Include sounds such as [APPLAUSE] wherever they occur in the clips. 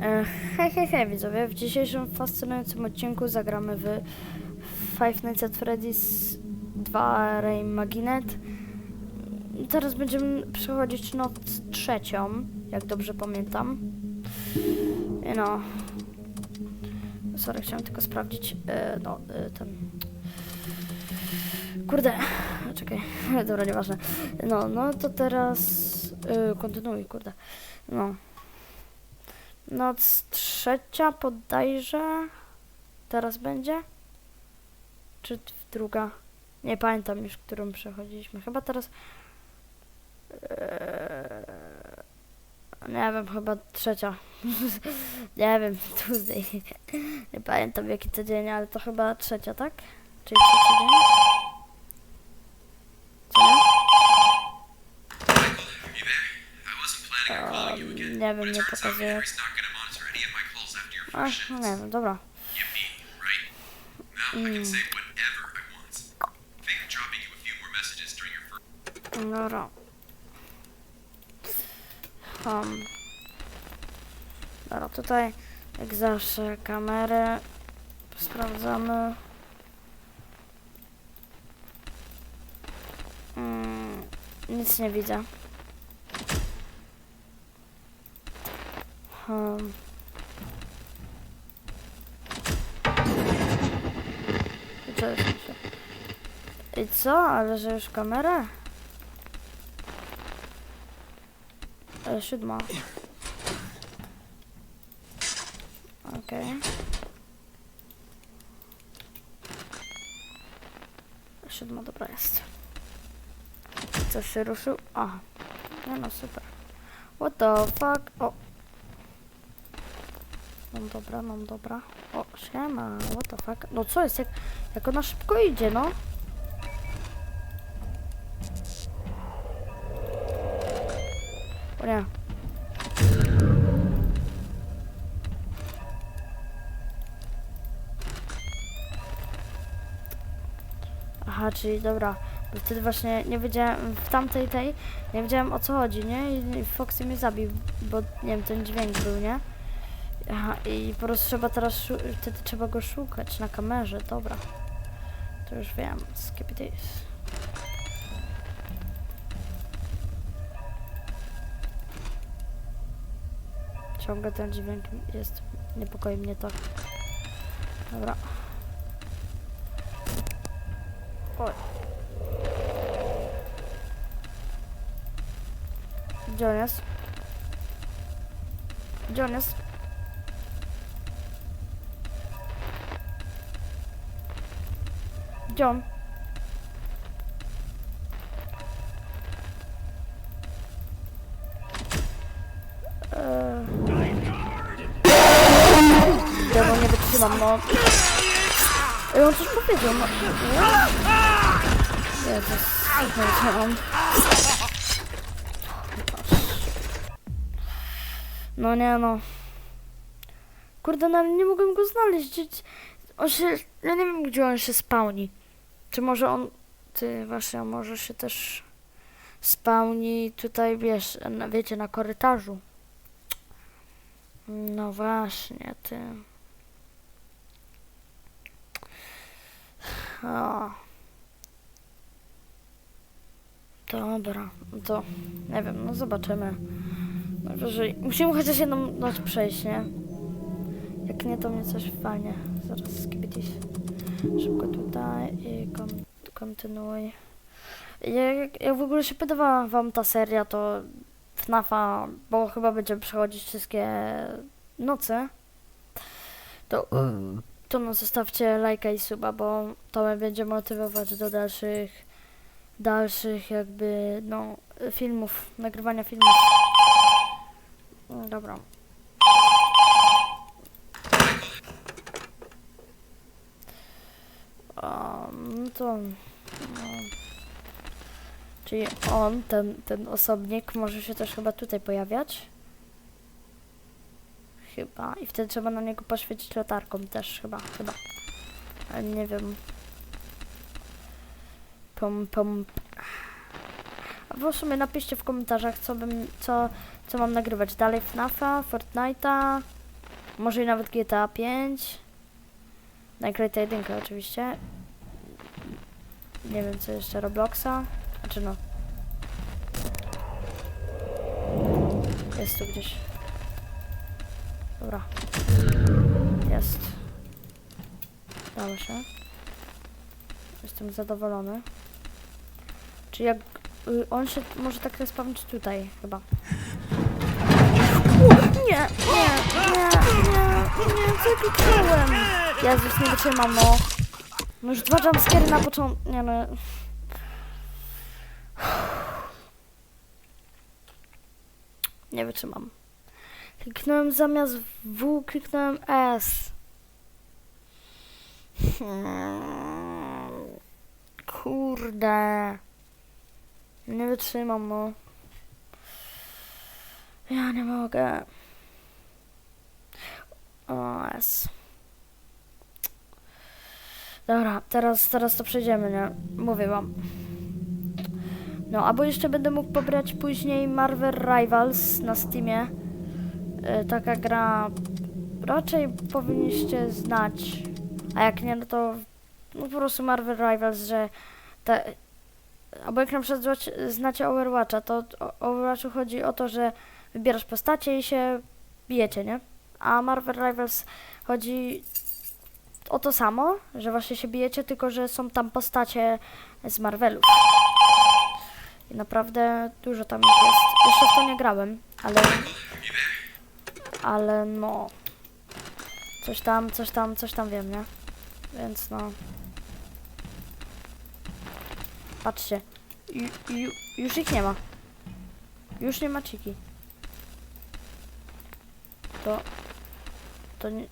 E, Hej, hej, hej widzowie, w dzisiejszym fascynującym odcinku zagramy w Five Nights at Freddy's 2 Ray Maginet. Teraz będziemy przechodzić noc trzecią, jak dobrze pamiętam. No. Sorry, chciałem tylko sprawdzić. E, no, e, ten. Kurde, czekaj, [LAUGHS] dobra, nieważne. No, no to teraz kontynuuj, kurde. No. Noc trzecia podajże teraz będzie? Czy druga? Nie pamiętam już, którą przechodziliśmy. Chyba teraz... Eee, nie wiem, chyba trzecia. [LAUGHS] nie wiem, Tuesday. [LAUGHS] nie pamiętam jaki to dzień, ale to chyba trzecia, tak? Czyli trzeci dzień? Dropping you a few more messages during your first. Dobra. Um. Dobra, tutaj jak zawsze kamerę sprawdzamy. Mm, nic nie widzę. I co jest? I co? Ale że już kamerę? E, siódma. Okej. Siódma dobra jest. Coś się ruszył? Aha. No no super. What the fuck? O. No dobra, no dobra. O, siema, what the fuck? No co jest, jak, jak ona szybko idzie, no? O nie. Aha, czyli dobra, bo wtedy właśnie nie wiedziałem, w tamtej tej, nie wiedziałem o co chodzi, nie? I, Foxy mnie zabił, bo nie wiem, ten dźwięk był, nie? Aha, i po prostu trzeba teraz, wtedy trzeba go szukać na kamerze, dobra. To już wiem, skip this. Ciągle ten dźwięk jest, niepokoi mnie to. Dobra. Oj. Gdzie on jest? Gdzie on jest? Eee... Tego nie wytrzymam, no. Ej, on coś powiedział, no. Jezus, nie wytrzymam. No nie no. Kurde, no ale nie mogłem go znaleźć. On się, ja nie wiem gdzie on się spełni. Czy może on, ty właśnie, może się też spełni tutaj, wiesz, wiecie, na korytarzu. No właśnie, ty. O. Dobra, to nie wiem, no zobaczymy. Najwyżej. Musimy chociaż jedną noc przejść, nie? Jak nie, to mnie coś walnie. Zaraz skibitis. Szybko tutaj i kon kontynuuj. Jak, jak w ogóle się podobała wam ta seria, to FNAFa, bo chyba będziemy przechodzić wszystkie noce, to, to no zostawcie lajka i suba, bo to mnie będzie motywować do dalszych, dalszych jakby, no, filmów, nagrywania filmów. No, Dobra. Um, no. Czyli on, ten, ten osobnik, może się też chyba tutaj pojawiać. Chyba. I wtedy trzeba na niego poświecić latarką też chyba, chyba. Ale nie wiem. Pom, pom. Wy w sumie napiszcie w komentarzach, co bym, co, co mam nagrywać. Dalej FNAFa, Fortnite'a, Może i nawet GTA 5. Nagrajta jedynka oczywiście. Nie wiem co jeszcze, Robloxa. Znaczy no. Jest tu gdzieś. Dobra. Jest. Dało się. Jestem zadowolony. Czy jak y, on się może tak respawnić tutaj chyba. Nie, nie, nie, nie, nie, co ja kliknąłem? Jezus, nie wytrzymam, no. No już dwa jumpscary na początku, nie no. Nie wytrzymam. Kliknąłem zamiast W, kliknąłem S. Kurde. Nie wytrzymam, no. Ja nie mogę. O, S. Dobra, teraz, teraz to przejdziemy, nie? Mówię wam. No, albo jeszcze będę mógł pobrać później Marvel Rivals na Steamie. E, taka gra raczej powinniście znać. A jak nie, no to no po prostu Marvel Rivals, że te, albo jak na przykład znacie Overwatcha, to o Overwatchu chodzi o to, że wybierasz postacie i się bijecie, nie? A Marvel Rivals chodzi o to samo, że właśnie się bijecie, tylko że są tam postacie z Marvelu. I naprawdę dużo tam jest. Jeszcze w to nie grałem, ale... Ale no... Coś tam, coś tam, coś tam wiem, nie? Więc no... Patrzcie. Ju, ju, już ich nie ma. Już nie ma ciki. To... To nie...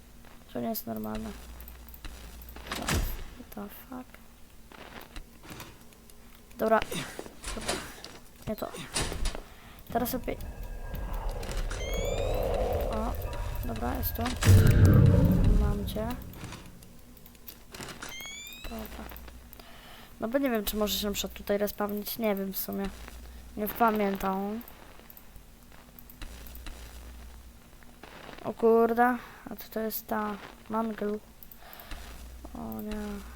To nie jest normalne. The fuck? Dobra. Dobra. Nie to. Teraz lepiej. O, dobra, jest tu. Mam cię. Dobra. No bo nie wiem, czy możesz na przykład tutaj respawnić. Nie wiem w sumie. Nie pamiętam. O kurde. A to to jest ta manglu. O nie.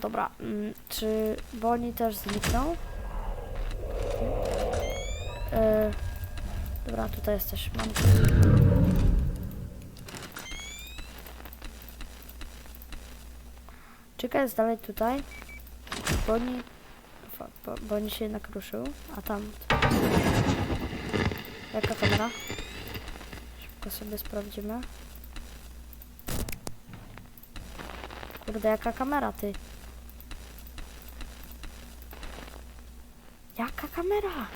Dobra. Mm, czy Bonnie też zniknął? Yy, dobra, tutaj jesteś. Mam. Czyka jest dalej tutaj. Fuck, bo, Bonnie się jednak ruszył. A tam. Jaka kamera? Szybko sobie sprawdzimy. Kurde, jaka kamera, ty? Jaka kamera?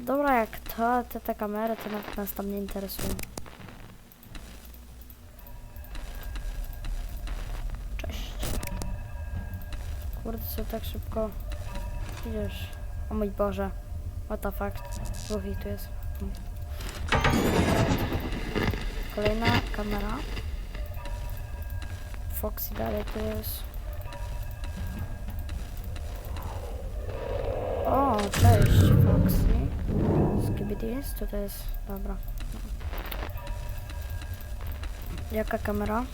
Dobra, jak to, te, te kamery, to nawet nas tam nie interesują. Cześć. Kurde, co tak szybko idziesz? O mój Boże. What the fuck? Dwóch tu jest. Kolejna kamera. Foxy dalej tu jest. O, cześć Foxy. Skibidis, co to jest? Dobra. Jaka kamera?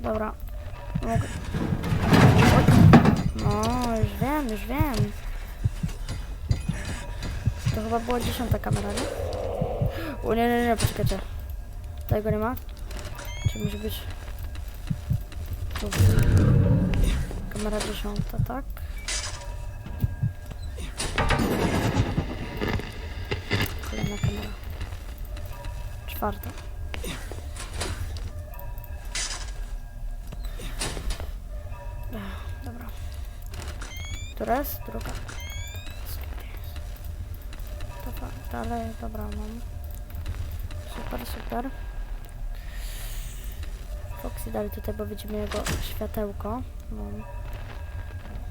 Dobra. Mogę... No, już wiem, już wiem. To chyba była dziesiąta kamera, nie? O nie, nie, nie, poczekajcie. Tego nie ma? Czy musi być... Tu. Kamera dziesiąta, tak? Kolejna kamera. Czwarta. Dobra. Jest? Druga. Dobra, dalej, dobra, mam. Super, super. Foxy dalej tutaj, bo widzimy jego światełko. No.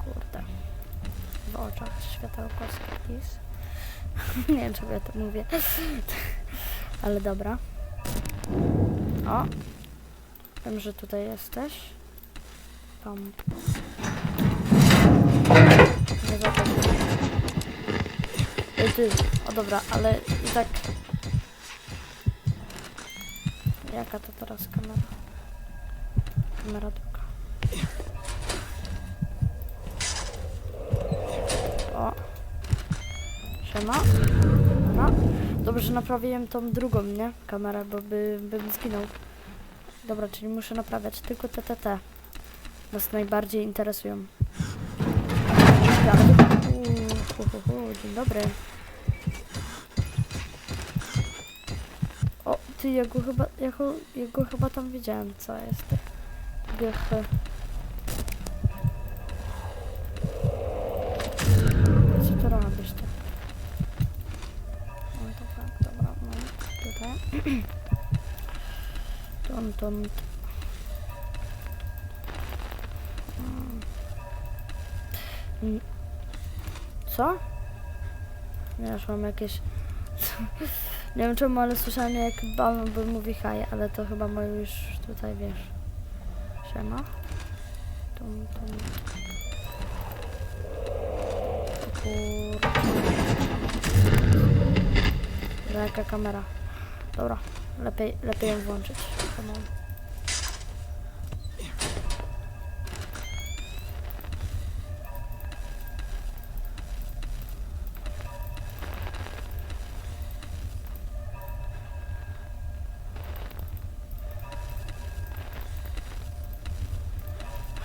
Kurde. W oczach światełko Skitties. [LAUGHS] Nie wiem, czego ja to mówię. [LAUGHS] Ale dobra. O! Wiem, że tutaj jesteś. Tam. Nie ty. O dobra, ale i tak... Jaka to teraz kamera? Kamera druga. O. Siema. Dobrze, że naprawiłem tą drugą, nie? Kamerę, bo by, bym zginął. Dobra, czyli muszę naprawiać tylko te, te, te. Nas najbardziej interesują. Dzień dobry. O, ty, ja go chyba, ja go, ja go chyba tam widziałem, co jest. Gh. Mm. Mm. Co? Już mam jakieś... Nie wiem czemu, ale słyszałem jak balon by mówi haj, ale to chyba mój już tutaj wiesz. Siema. Tum. O Kurczę. Jaka kamera? Dobra, lepiej, lepiej ją włączyć.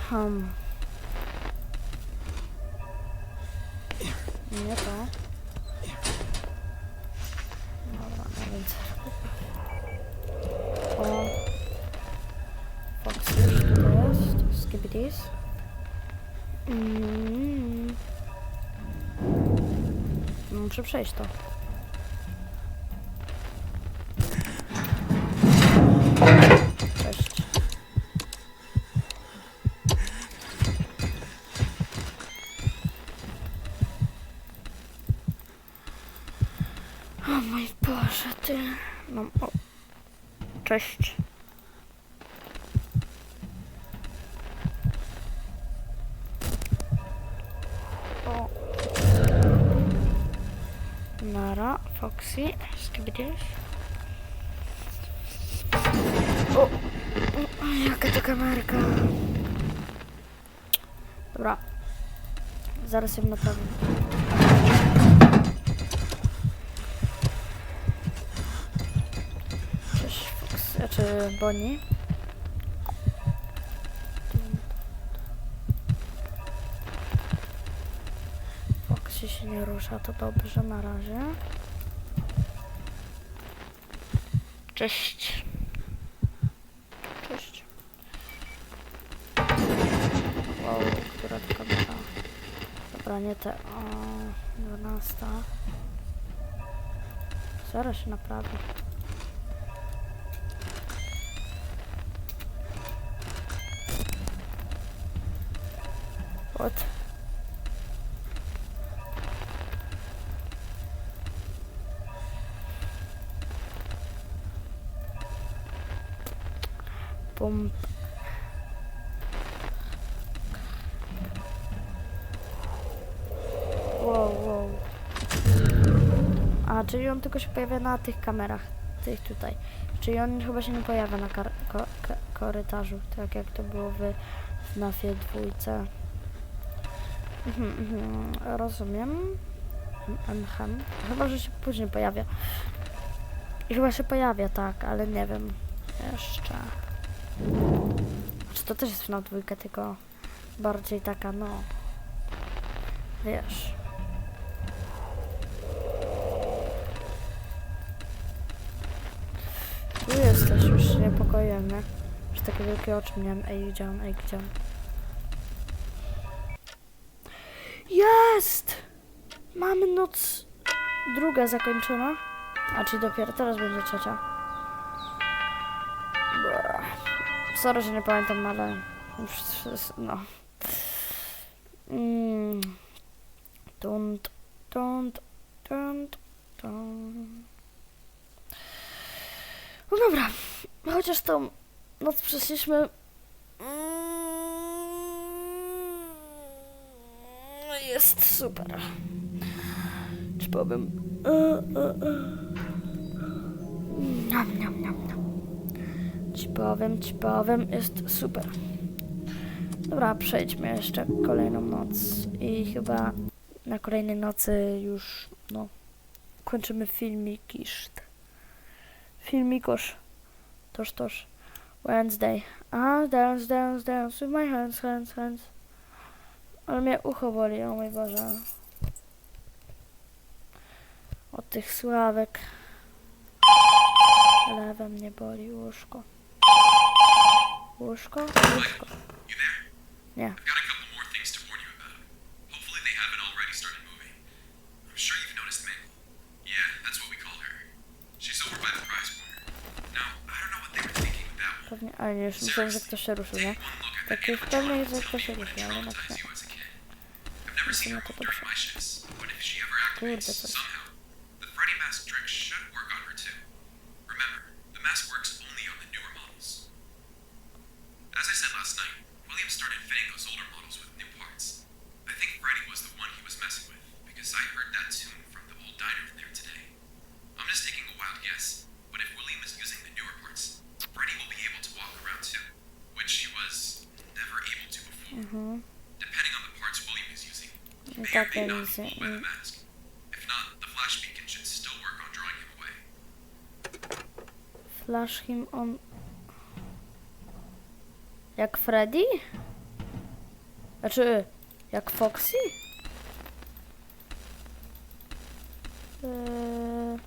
Hmm. Nie to. Muszę przejść to. Cześć. O mój Boże, ty. Mam. O. Cześć. Nara, Foxy, Skibidis. O. o, Jaka to kamerka. Dobra. Zaraz ją naprawię. Cześć, Fox, znaczy Bonnie. Nie rusza, to dobrze na razie. Cześć. Cześć. Wow, która to kamera? Dobra, nie te. O, 12. Zaraz się naprawi. What? Pomp. Wow, wow. A, czyli on tylko się pojawia na tych kamerach, tych tutaj. Czyli on chyba się nie pojawia na ko- ko- korytarzu, tak jak to było w FNAFie dwójce. Mhm, mhm, rozumiem. Mhm. Chyba, że się później pojawia. I chyba się pojawia, tak, ale nie wiem. Jeszcze. Czy to też jest FNAF dwójka, tylko bardziej taka, no... Wiesz. Tu jesteś, już się niepokoiłem, nie? Już takie wielkie oczy miałem. Ej, gdzie on, ej, gdzie on? Jest! Mamy noc druga zakończona. A czy dopiero teraz będzie trzecia? Sorry, że nie pamiętam, ale no. Mm. Tunt, tunt, tunt, tunt. No dobra, chociaż tą noc przeszliśmy. Mm, Jest super. Czy powiem. E, e, e. Niam, niam, niam, niam. Ci powiem, ci powiem, jest super. Dobra, przejdźmy jeszcze kolejną noc i chyba na kolejnej nocy już, no, kończymy filmikisz. Filmikosz. Toż, toż. Wednesday. A, dance, dance, dance with my hands, hands, hands. Ale mnie ucho boli, o mój Boże. Od tych sławek. Lewe mnie boli, łóżko. Łóżko? Łóżko. Nie. To. Pewnie, ale już myślałem, że ktoś się ruszył, nie? Tak już pewnie, że model ktoś się ruszył, ale na you as a kid. Last night, William started fitting those older models with new parts. I think Freddy was the one he was messing with, because I heard that tune from the old diner in there today. I'm just taking a wild guess, but if William is using the newer parts, Freddy will be able to walk around too, which he was never able to before. Mhm. Depending on the parts William is using, he may or may not nic be nie... fooled by the mask. If not, the flash beacon should still work on drawing him away. Flash him on... Jak Freddy? Znaczy, jak Foxy? Eee...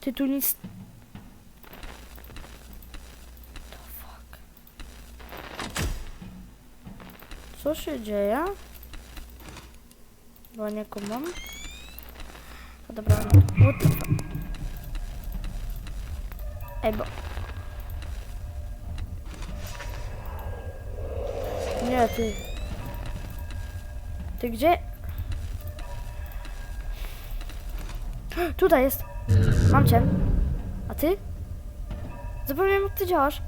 Ty tu nic... Fuck? Co się dzieje? Bo nie kumam. No dobra, what the fuck? Ej, bo... Nie, ty... Ty gdzie? [GASPS] Tutaj jest! Mam cię. A ty? Zapomniałem jak ty działasz.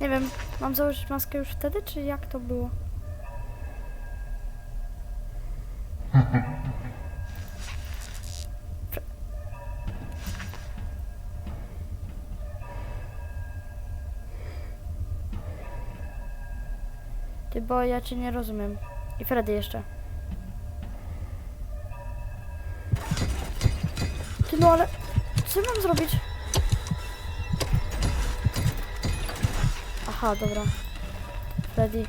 Nie wiem, mam założyć maskę już wtedy, czy jak to było? [LAUGHS] Ty, bo ja cię nie rozumiem. I Freddy jeszcze. Ty, no ale... Co mam zrobić? Aha, dobra. Freddy.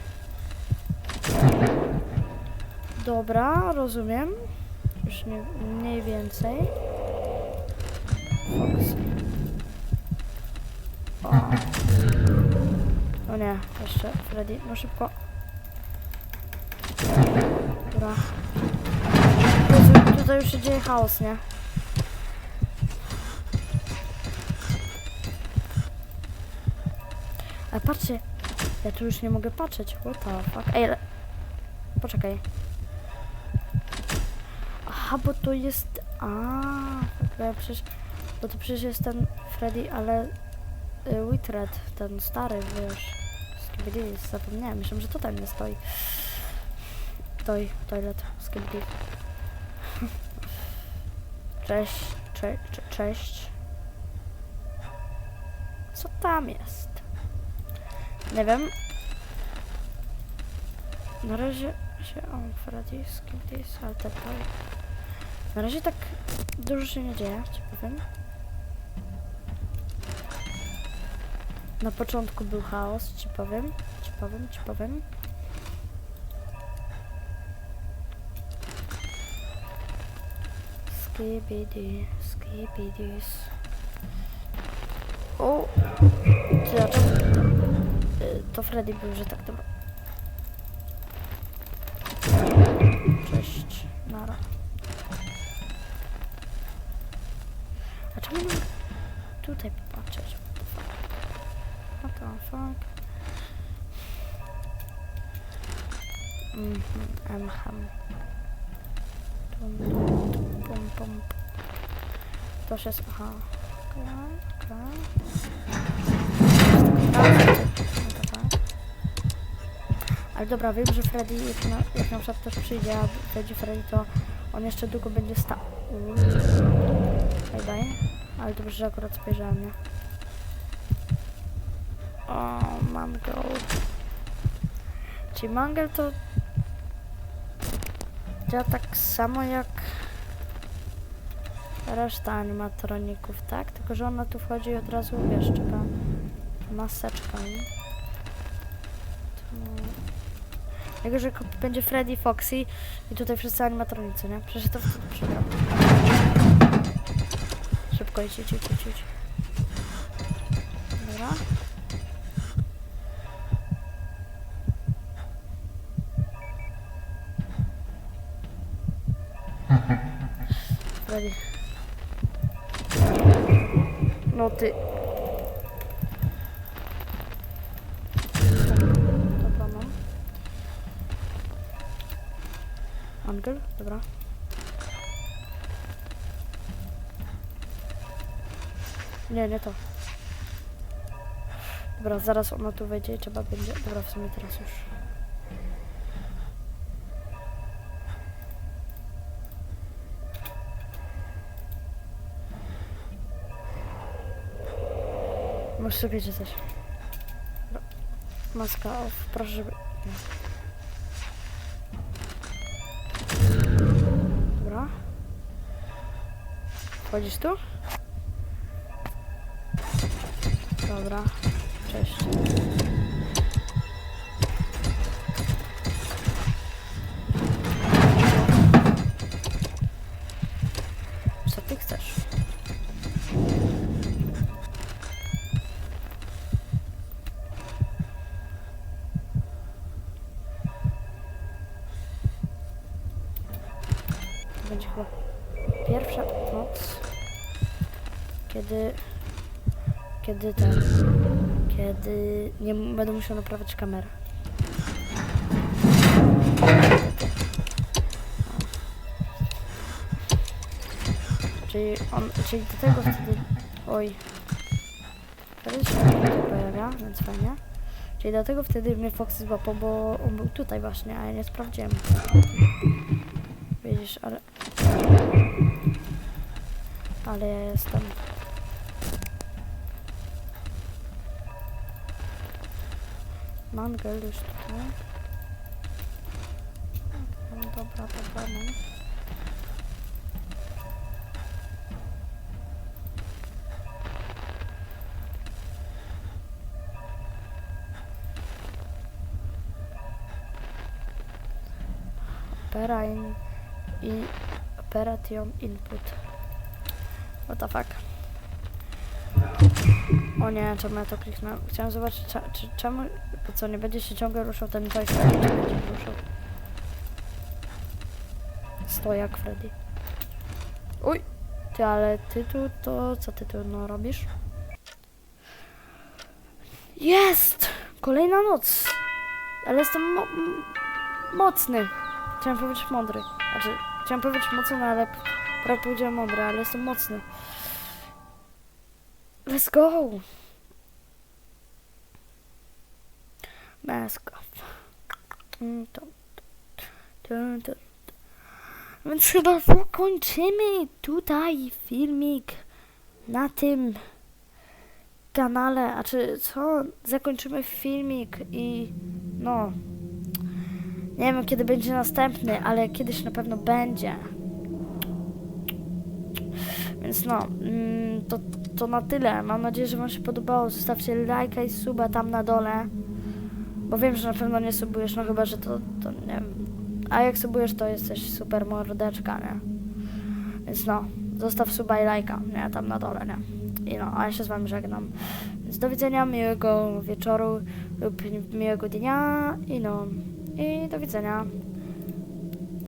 Dobra, rozumiem. Już nie, mniej więcej. Fox. O. o nie, jeszcze Freddy. No szybko. Tutaj już się dzieje chaos, nie? Ale patrzcie, ja tu już nie mogę patrzeć. What the fuck? Ej, ale... Poczekaj. Aha, bo to jest... A, bo ja przecież... Bo to przecież jest ten Freddy, ale... Y, ten stary, wiesz... Skibidi, zapomniałem. Myślałem, że to tam nie stoi. Stoi, toilet, Skibidi. Cześć, cze, cze, cześć. Co tam jest? Nie wiem. Na razie się... O, Freddy, Skibidi, Salted Toy. Na razie tak dużo się nie dzieje, ci powiem. Na początku był chaos, ci powiem, ci powiem, ci powiem. Skibidi, skibidis. O! Ty, To Freddy był, że tak dobra. Cześć, nara. A czemu mogę tutaj popatrzeć? What the fuck? Mhm, emham. Tum, Się... s- Aha. Ale dobra, wiem, że Freddy, jak na, jak na przykład też przyjdzie, a będzie Freddy, to on jeszcze długo będzie stał. Daj. Ale dobrze, że akurat spojrzałem, nie? O, mango. Czyli mangel to działa tak samo jak reszta animatroników, tak? Tylko, że ona tu wchodzi i od razu, wiesz, taka maseczka, nie? Tu... Jako, że będzie Freddy, Foxy i tutaj wszyscy animatronicy, nie? Przecież to wtedy przegram. Szybko idź, idź, idź, idź. Dobra. [LAUGHS] Freddy. No ty. Dobra, no. Angel? Dobra. Nie, nie to. Dobra, zaraz ona tu wejdzie i trzeba będzie... Dobra, w sumie teraz już. Możesz sobie gdzie coś. Dobra. Maska off, proszę, żeby... Dobra. Wchodzisz tu? Dobra. Cześć. Kiedy kiedy nie będę musiał naprawiać kamerę. Czyli on, czyli do tego wtedy, oj, wtedy się pojawia, więc fajnie. Czyli dlatego wtedy mnie Foxy złapał, bo on był tutaj właśnie, a ja nie sprawdziłem. Widzisz, ale... Ale ja jestem... Mangel już tutaj. No dobra, dobra, no. Opera in, operation input. What the fuck? O nie, czemu ja to kliknąłem? Chciałem zobaczyć, czy, czemu, to co, nie będzie się ciągle ruszał ten joystick, czy będzie ruszał? Stojak Freddy. Uj! Ty, ale ty tu, to co ty tu, no, robisz? Jest! Kolejna noc! Ale jestem mo mocny. Chciałem powiedzieć mądry. Znaczy, chciałem powiedzieć mocny, ale prawie powiedziałem mądry, ale jestem mocny. Let's go! Mask off. Mm. Więc chyba zakończymy tutaj filmik na tym kanale, a czy co? Zakończymy filmik i no nie wiem kiedy będzie następny, ale kiedyś na pewno będzie. Więc no, mm, to, to na tyle. Mam nadzieję, że Wam się podobało. Zostawcie lajka i suba tam na dole. Bo wiem, że na pewno nie subujesz, no chyba, że to, to nie wiem. A jak subujesz, to jesteś super mordeczka, nie? Więc no, zostaw suba i lajka, nie? Tam na dole, nie? I no, a ja się z Wami żegnam. Więc do widzenia, miłego wieczoru lub miłego dnia i no, i do widzenia.